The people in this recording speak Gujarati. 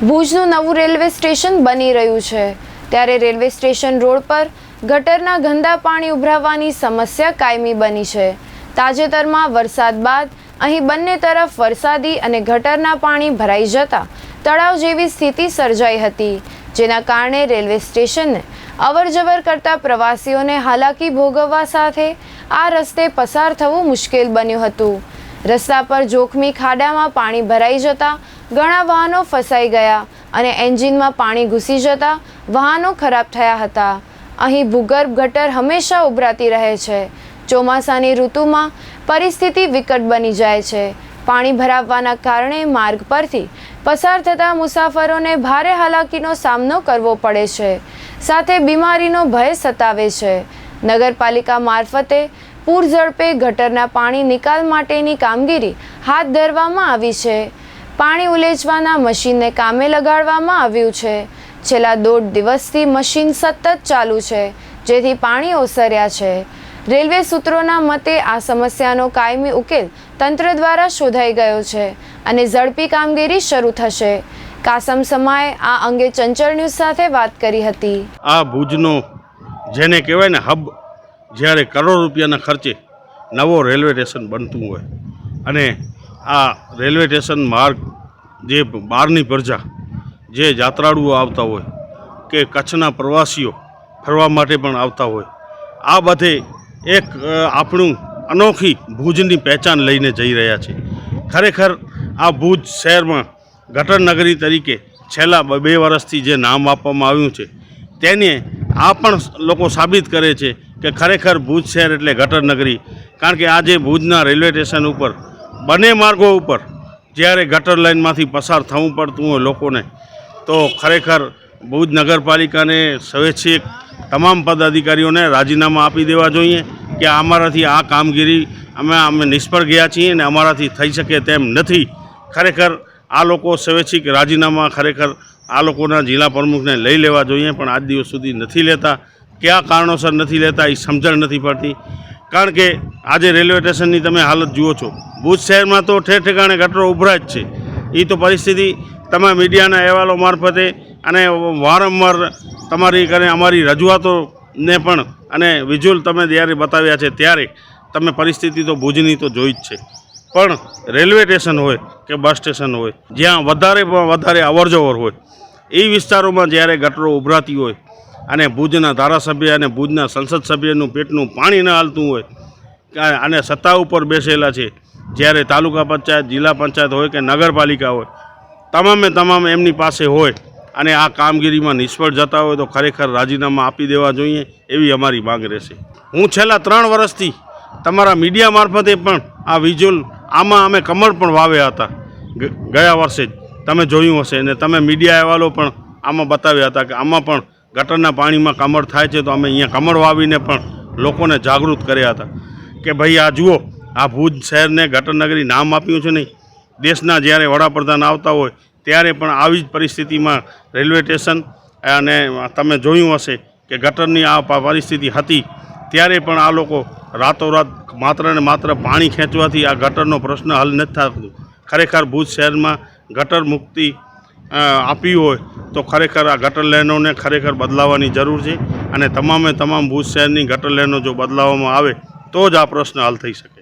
ભુજનું નવું રેલવે સ્ટેશન બની રહ્યું છે. ત્યારે રેલવે સ્ટેશન રોડ પર ગટરના ગંદા પાણી ઉભરાવાની સમસ્યા કાયમી બની છે. તાજેતરમાં વરસાદ બાદ અહીં બંને તરફ વરસાદી અને ગટરના પાણી ભરાઈ જતા તળાવ જેવી સ્થિતિ સર્જાઈ હતી, જેના કારણે રેલવે સ્ટેશનને અવરજવર કરતા પ્રવાસીઓને હાલાકી ભોગવવા સાથે આ રસ્તે પસાર થવું મુશ્કેલ બન્યું હતું. રસ્તા પર જોખમી ખાડામાં પાણી ભરાઈ જતા ઘણા વાહનો ફસાઈ ગયા અને એન્જિનમાં પાણી ઘૂસી જતા વાહનો ખરાબ થયા હતા. અહીં ભૂગર્ભ ગટર હંમેશા ઉભરાતી રહે છે. ચોમાસાની ઋતુમાં પરિસ્થિતિ વિકટ બની જાય છે. પાણી ભરાવવાના કારણે માર્ગ પરથી પસાર થતા મુસાફરોને ભારે હાલાકીનો સામનો કરવો પડે છે. સાથે બીમારીનો ભય સતાવે છે. નગરપાલિકા મારફતે પૂર ઝડપે ગટરના પાણી નિકાલ માટેની કામગીરી હાથ ધરવામાં આવી છે. પાણી ઉલેચવાના મશીનને કામે લગાડવામાં આવ્યું છે. છેલ્લા દોઢ દિવસથી મશીન સતત ચાલુ છે, જેથી પાણી ઓસર્યા છે. રેલવે સૂત્રોના મતે આ સમસ્યાનો કાયમી ઉકેલ તંત્ર દ્વારા શોધાઈ ગયો છે અને ઝડપી કામગીરી શરૂ થશે. કાસમ સમાએ આ અંગે ચંચળ ન્યૂઝ સાથે વાત કરી હતી. આ ભુજનો જેને કહેવાય ને હબ, જ્યારે કરોડ રૂપિયાના ખર્ચે નવો રેલવે સ્ટેશન બનતું હોય અને આ રેલવે સ્ટેશન માર્ગ જે બહારની પ્રજા, જે યાત્રાળુઓ આવતા હોય કે કચ્છના પ્રવાસીઓ ફરવા માટે પણ આવતા હોય, આ બધે એક આપણું અનોખી ભુજની પહેચાન લઈને જઈ રહ્યા છે. ખરેખર આ ભુજ શહેરમાં ગટર નગરી તરીકે છેલ્લા બ- વર્ષથી જે નામ આપવામાં આવ્યું છે, તેને આ પણ લોકો સાબિત કરે છે કે ખરેખર ભુજ શહેર એટલે ગટર નગરી. કારણ કે આજે ભુજના રેલવે સ્ટેશન ઉપર, બંને માર્ગો ઉપર જ્યારે ગટર લાઇનમાંથી પસાર થવું પડતું હોય લોકોને, તો ખરેખર ભુજ નગરપાલિકાને સ્વૈચ્છિક તમામ પદાધિકારીઓને રાજીનામા આપી દેવા જોઈએ કે અમારાથી આ કામગીરી અમે અમે નિષ્ફળ ગયા છીએ અને અમારાથી થઈ શકે તેમ નથી. ખરેખર આ લોકો સ્વૈચ્છિક રાજીનામા ખરેખર આ લોકોના જિલ્લા પ્રમુખને લઈ લેવા જોઈએ પણ આજ દિવસ સુધી નથી લેતા. કયા કારણોસર નથી લેતા એ સમજણ નથી પડતી. કારણ કે આજે રેલવે સ્ટેશનની તમે હાલત જુઓ છો. ભુજ શહેરમાં તો ઠેર ઠેકાણે ગટરો ઉભરા જ છે. એ તો પરિસ્થિતિ તમે મીડિયાના અહેવાલો મારફતે અને વારંવાર તમારી કરે અમારી રજૂઆતોને પણ અને વિઝ્યુઅલ તમે જ્યારે બતાવ્યા છે ત્યારે તમે પરિસ્થિતિ તો ભુજની તો જોઈ જ છે. પણ રેલવે સ્ટેશન હોય કે બસ સ્ટેશન હોય, જ્યાં વધારે વધારે અવરજવર હોય એ વિસ્તારોમાં જ્યારે ગટરો ઉભરાતી હોય અને ભુજના ધારાસભ્ય અને ભુજના સંસદ સભ્યનું પેટનું પાણી ન હાલતું હોય અને સત્તા ઉપર બેસેલા છે, જ્યારે તાલુકા પંચાયત, જિલ્લા પંચાયત હોય કે નગરપાલિકા હોય, તમામે તમામ એમની પાસે હોય અને આ કામગીરીમાં નિષ્ફળ જતા હોય તો ખરેખર રાજીનામા આપી દેવા જોઈએ એવી અમારી માંગ રહેશે. હું છેલ્લા ત્રણ વર્ષથી તમારા મીડિયા મારફતે પણ આ વિઝ્યુઅલ આમાં અમે કમળ પણ વાવ્યા હતા. ગયા વર્ષે જ તમે જોયું હશે અને તમે મીડિયા અહેવાલો પણ આમાં બતાવ્યા હતા કે આમાં પણ ગટરના પાણીમાં કમળ થાય છે તો અમે અહીંયા કમળ વાવીને પણ લોકોને જાગૃત કર્યા હતા કે ભાઈ આ જુઓ, આ ભુજ શહેરને ગટરનગરી નામ આપ્યું છે નહીં. દેશના જ્યારે વડાપ્રધાન આવતા હોય ત્યારે પણ આવી જ પરિસ્થિતિમાં રેલવે સ્ટેશન અને તમે જોયું હશે કે ગટરની આ પરિસ્થિતિ હતી. ત્યારે પણ આ લોકો રાતોરાત માત્ર ને માત્ર પાણી ખેંચવાથી આ ગટરનો પ્રશ્ન હલ નથી થતો. ખરેખર ભુજ શહેરમાં ગટર મુક્તિ આપી હોય તો ખરેખર આ ગટર લેનોને ખરેખર બદલાવવાની જરૂર છે અને તમામે તમામ ભુજ શહેરની ગટર લેનો જો બદલાવવામાં આવે તો જ આ પ્રશ્ન હલ થઈ શકે.